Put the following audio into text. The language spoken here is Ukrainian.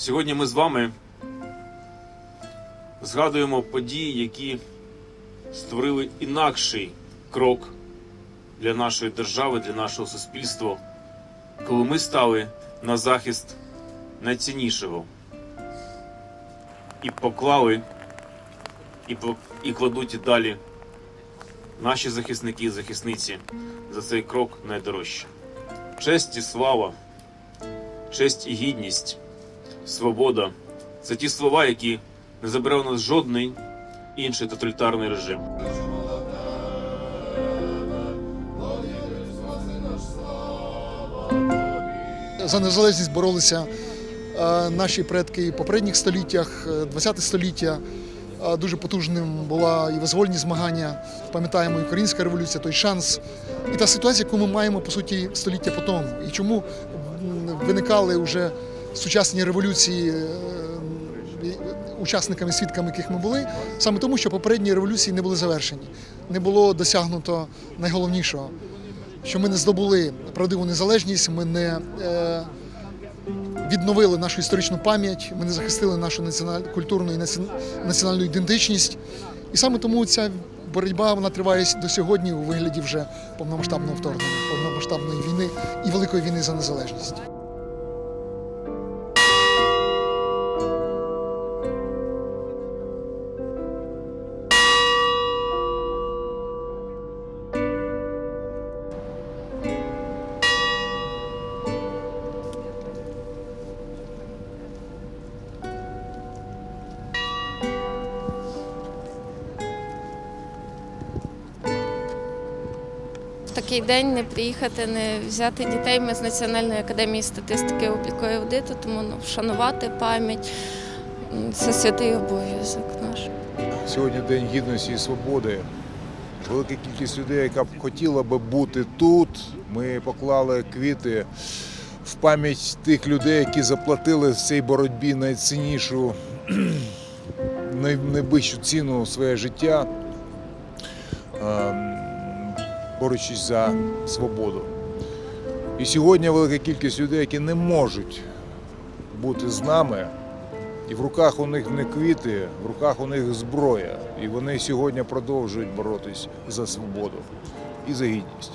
Сьогодні ми з вами згадуємо події, які створили інакший крок для нашої держави, для нашого суспільства, коли ми стали на захист найціннішого і поклали, і, і кладуть і далі наші захисники і захисниці за цей крок найдорожче. Честь і слава, честь і гідність свобода це ті слова, які не забере у нас жодний інший тоталітарний режим. За незалежність боролися е, наші предки і попередніх століттях, е, 20 століття. Е, Дуже потужним була і визвольні змагання. Пам'ятаємо і Українська революція, той шанс. І та ситуація, яку ми маємо по суті століття по. І чому виникали вже сучасні революції, е, учасниками, свідками яких ми були, саме тому, що попередні революції не були завершені, не було досягнуто найголовнішого що ми не здобули правдиву незалежність, ми не е, відновили нашу історичну пам'ять, ми не захистили нашу національ... культурну і наці- національну ідентичність. І саме тому ця боротьба вона триває до сьогодні у вигляді вже повномасштабного вторгнення, повномасштабної війни і великої війни за незалежність. Такий день не приїхати, не взяти дітей. Ми з Національної академії статистики обліку і аудиту, тому ну, вшанувати пам'ять це святий обов'язок наш. Сьогодні День гідності і свободи. Велика кількість людей, яка б хотіла би бути тут. Ми поклали квіти в пам'ять тих людей, які заплатили в цій боротьбі найціннішу, най- найвищу ціну своє життя, ем, борючись за свободу. І сьогодні велика кількість людей, які не можуть бути з нами. І в руках у них не квіти, в руках у них зброя. І вони сьогодні продовжують боротись за свободу і за гідність.